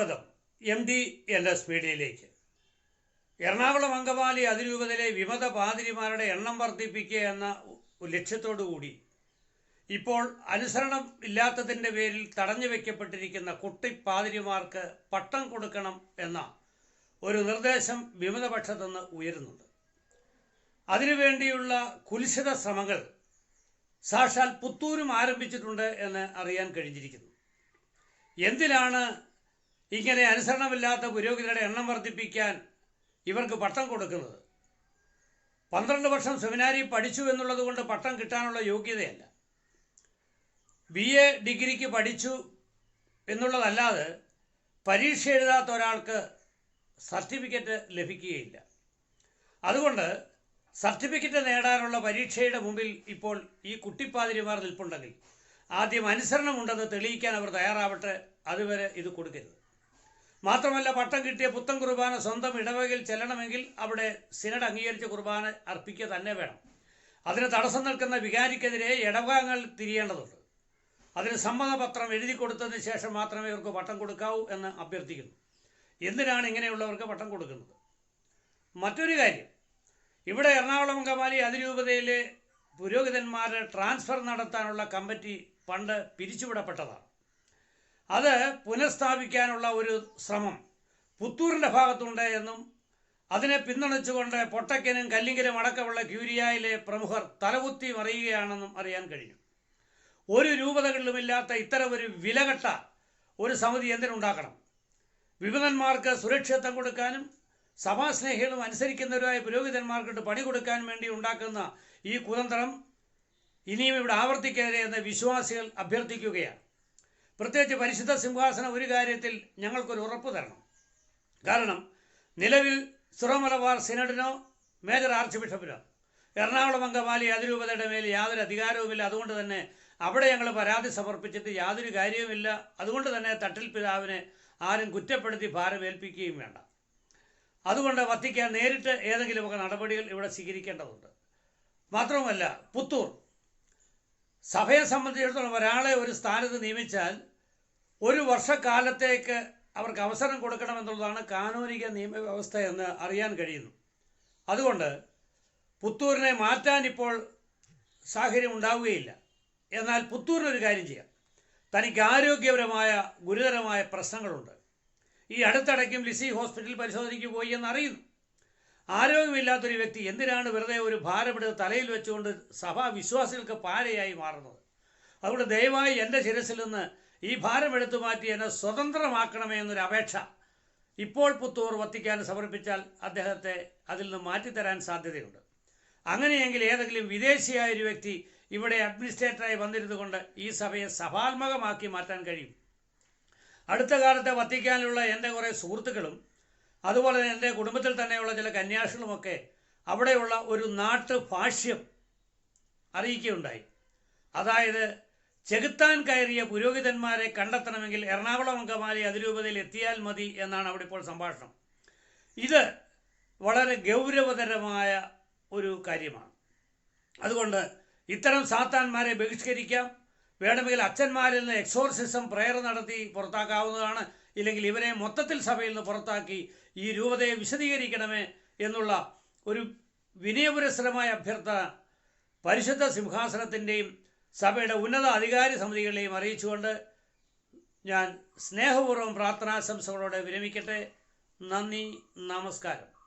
സ്വാഗതം. M D L S മീഡിയയിലേക്ക് എറണാകുളം അങ്കമാലി അതിരൂപതയിലെ വിമത പാതിരിമാരുടെ എണ്ണം വർദ്ധിപ്പിക്കുക എന്ന ലക്ഷ്യത്തോടുകൂടി ഇപ്പോൾ അനുസരണം ഇല്ലാത്തതിന്റെ പേരിൽ തടഞ്ഞു വയ്ക്കപ്പെട്ടിരിക്കുന്ന കുട്ടിപ്പാതിരിമാർക്ക് പട്ടം കൊടുക്കണം എന്ന ഒരു നിർദ്ദേശം വിമതപക്ഷത്തുനിന്ന് ഉയരുന്നുണ്ട്. അതിനുവേണ്ടിയുള്ള കുലിശിത ശ്രമങ്ങൾ സാക്ഷാൽ പുത്തൂരും ആരംഭിച്ചിട്ടുണ്ട് എന്ന് അറിയാൻ കഴിഞ്ഞിരിക്കുന്നു. എന്തിനാണ് ഇങ്ങനെ അനുസരണമില്ലാത്ത പുരോഹിതരുടെ എണ്ണം വർദ്ധിപ്പിക്കാൻ ഇവർക്ക് പട്ടം കൊടുക്കുന്നത്. പന്ത്രണ്ട് വർഷം സെമിനാരി പഠിച്ചു എന്നുള്ളത് കൊണ്ട് പട്ടം കിട്ടാനുള്ള യോഗ്യതയല്ല. ബി എ ഡിഗ്രിക്ക് പഠിച്ചു എന്നുള്ളതല്ലാതെ പരീക്ഷ എഴുതാത്ത ഒരാൾക്ക് സർട്ടിഫിക്കറ്റ് ലഭിക്കുകയില്ല. അതുകൊണ്ട് സർട്ടിഫിക്കറ്റ് നേടാനുള്ള പരീക്ഷയുടെ മുമ്പിൽ ഇപ്പോൾ ഈ കുട്ടിപ്പാതിരിമാർ നിൽപ്പുണ്ടെങ്കിൽ ആദ്യം അനുസരണമുണ്ടെന്ന് തെളിയിക്കാൻ അവർ തയ്യാറാവട്ടെ അതുവരെ ഇത് കൊടുക്കരുത്. മാത്രമല്ല പട്ടം കിട്ടിയ പുത്തൻ കുർബാന സ്വന്തം ഇടവകയിൽ ചെല്ലണമെങ്കിൽ അവിടെ സിനഡ് അംഗീകരിച്ച കുർബാന അർപ്പിക്കുക തന്നെ വേണം. അതിന് തടസ്സം നിൽക്കുന്ന വികാരിക്കെതിരെ ഇടവകങ്ങൾ തിരിയേണ്ടതുണ്ട്. അതിന് സമ്മതപത്രം എഴുതി കൊടുത്തതിന് ശേഷം മാത്രമേ ഇവർക്ക് പട്ടം കൊടുക്കാവൂ എന്ന് അഭ്യർത്ഥിക്കുന്നു. എന്തിനാണ് ഇങ്ങനെയുള്ളവർക്ക് പട്ടം കൊടുക്കുന്നത്? മറ്റൊരു കാര്യം. ഇവിടെ എറണാകുളം അങ്കമാലി അതിരൂപതയിലെ പുരോഹിതന്മാരെ ട്രാൻസ്ഫർ നടത്താനുള്ള കമ്മിറ്റി പണ്ട് പിരിച്ചുവിടപ്പെട്ടതാണ്. അത് പുനഃസ്ഥാപിക്കാനുള്ള ഒരു ശ്രമം. പുത്തൂരിന്റെ ഭാഗത്തുണ്ട് എന്നും അതിനെ പിന്തുണച്ചുകൊണ്ട് പൊട്ടക്കനും കല്ലിങ്കലും അടക്കമുള്ള ക്യൂരിയായിലെ പ്രമുഖർ തലകുത്തി മറിയുകയാണെന്നും അറിയാൻ കഴിഞ്ഞു. ഒരു രൂപതകളിലുമില്ലാത്ത ഇത്തരം ഒരു വിലകെട്ട ഒരു സമിതി എന്തിനുണ്ടാക്കണം വിമതന്മാർക്ക് സുരക്ഷിതത്വം കൊടുക്കാനും സഭാസ്നേഹികളും അനുസരിക്കുന്നവരുമായ പുരോഹിതന്മാർക്കിട്ട് പണി കൊടുക്കാൻ വേണ്ടി ഉണ്ടാക്കുന്ന ഈ കുതന്ത്രം ഇനിയും ഇവിടെ ആവർത്തിക്കരുത് എന്ന് വിശ്വാസികൾ അഭ്യർത്ഥിക്കുകയാണ്. പ്രത്യേകിച്ച് പരിശുദ്ധ സിംഹാസനം ഒരു കാര്യത്തിൽ ഞങ്ങൾക്കൊരു ഉറപ്പ് തരണം. കാരണം നിലവിൽ സുറമലബാർ സിനഡിനോ മേജർ ആർച്ച് ബിഷപ്പിനോ എറണാകുളം അങ്കമാലി അതിരൂപതയുടെ മേൽ യാതൊരു അധികാരവുമില്ല. അതുകൊണ്ട് തന്നെ അവിടെ ഞങ്ങൾ പരാതി സമർപ്പിച്ചിട്ട് യാതൊരു കാര്യവുമില്ല. അതുകൊണ്ട് തന്നെ തട്ടിൽ പിതാവിനെ ആരും കുറ്റപ്പെടുത്തി ഭാരമേൽപ്പിക്കുകയും വേണ്ട. അതുകൊണ്ട് വത്തിക്കാൻ നേരിട്ട് ഏതെങ്കിലുമൊക്കെ നടപടികൾ ഇവിടെ സ്വീകരിക്കേണ്ടതുണ്ട്. മാത്രവുമല്ല പുത്തൂർ. സഭയെ സംബന്ധിച്ചിടത്തോളം ഒരാളെ ഒരു സ്ഥാനത്ത് നിയമിച്ചാൽ ഒരു വർഷക്കാലത്തേക്ക് അവർക്ക് അവസരം കൊടുക്കണമെന്നുള്ളതാണ് കാനൂനിക നിയമവ്യവസ്ഥ എന്ന് അറിയാൻ കഴിയുന്നു. അതുകൊണ്ട് പുത്തൂരിനെ മാറ്റാൻ ഇപ്പോൾ സാഹചര്യം ഉണ്ടാവുകയില്ല എന്നാൽ പുത്തൂരിനൊരു കാര്യം ചെയ്യാം. തനിക്ക് ആരോഗ്യപരമായ ഗുരുതരമായ പ്രശ്നങ്ങളുണ്ട്. ഈ അടുത്തിടയ്ക്കും ലിസി ഹോസ്പിറ്റലിൽ പരിശോധനയ്ക്ക് പോയി എന്ന് അറിയുന്നു ആരോഗ്യമില്ലാത്തൊരു വ്യക്തി എന്തിനാണ് വെറുതെ ഒരു ഭാരമെടുത്ത് തലയിൽ വെച്ചുകൊണ്ട് സഭാ വിശ്വാസികൾക്ക് പാരയായി മാറുന്നത്? അതുകൊണ്ട് ദയവായി എന്റെ ശിരസിൽ നിന്ന് ഈ ഭാരം എടുത്തു മാറ്റി എന്നെ സ്വതന്ത്രമാക്കണമേ എന്നൊരു അപേക്ഷ ഇപ്പോൾ പുത്തൂർ വത്തിക്കാൻ സമർപ്പിച്ചാൽ അദ്ദേഹത്തെ അതിൽ നിന്ന് മാറ്റിത്തരാൻ സാധ്യതയുണ്ട്. അങ്ങനെയെങ്കിൽ ഏതെങ്കിലും വിദേശിയായ ഒരു വ്യക്തി ഇവിടെ അഡ്മിനിസ്ട്രേറ്ററായി വന്നിരുന്നു കൊണ്ട് ഈ സഭയെ സഭാത്മകമാക്കി മാറ്റാൻ കഴിയും. അടുത്ത കാലത്തെ വത്തിക്കാനിലുള്ള എന്റെ കുറേ സുഹൃത്തുക്കളും അതുപോലെ തന്നെ എന്റെ കുടുംബത്തിൽ തന്നെയുള്ള ചില കന്യാസികളുമൊക്കെ അവിടെയുള്ള ഒരു നാട്ടു ഭാഷ്യം അറിയിക്കുകയുണ്ടായി. അതായത് ചെകുത്താൻ കയറിയ പുരോഹിതന്മാരെ കണ്ടെത്തണമെങ്കിൽ എറണാകുളം അങ്കമാലി അതിരൂപതയിൽ എത്തിയാൽ മതി എന്നാണ് അവിടെ ഇപ്പോൾ സംഭാഷണം. ഇത് വളരെ ഗൗരവതരമായ ഒരു കാര്യമാണ്. അതുകൊണ്ട് ഇത്തരം സാത്താന്മാരെ ബഹിഷ്കരിക്കാം. വേണമെങ്കിൽ അച്ഛന്മാരിൽ നിന്ന് എക്സോർസിസം പ്രയർ നടത്തി പുറത്താക്കാവുന്നതാണ്. ഇല്ലെങ്കിൽ ഇവരെ മൊത്തത്തിൽ സഭയിൽ നിന്ന് പുറത്താക്കി ഈ രൂപതയെ വിശദീകരിക്കണമേ എന്നുള്ള ഒരു വിനയപുരസ്സരമായ അഭ്യർത്ഥന പരിശുദ്ധ സിംഹാസനത്തിന്റെയും സഭയുടെ ഉന്നത അധികാരി സമിതികളെയും അറിയിച്ചുകൊണ്ട് ഞാൻ സ്നേഹപൂർവം പ്രാർത്ഥനാശംസകളോടെ വിരമിക്കട്ടെ. നന്ദി നമസ്കാരം.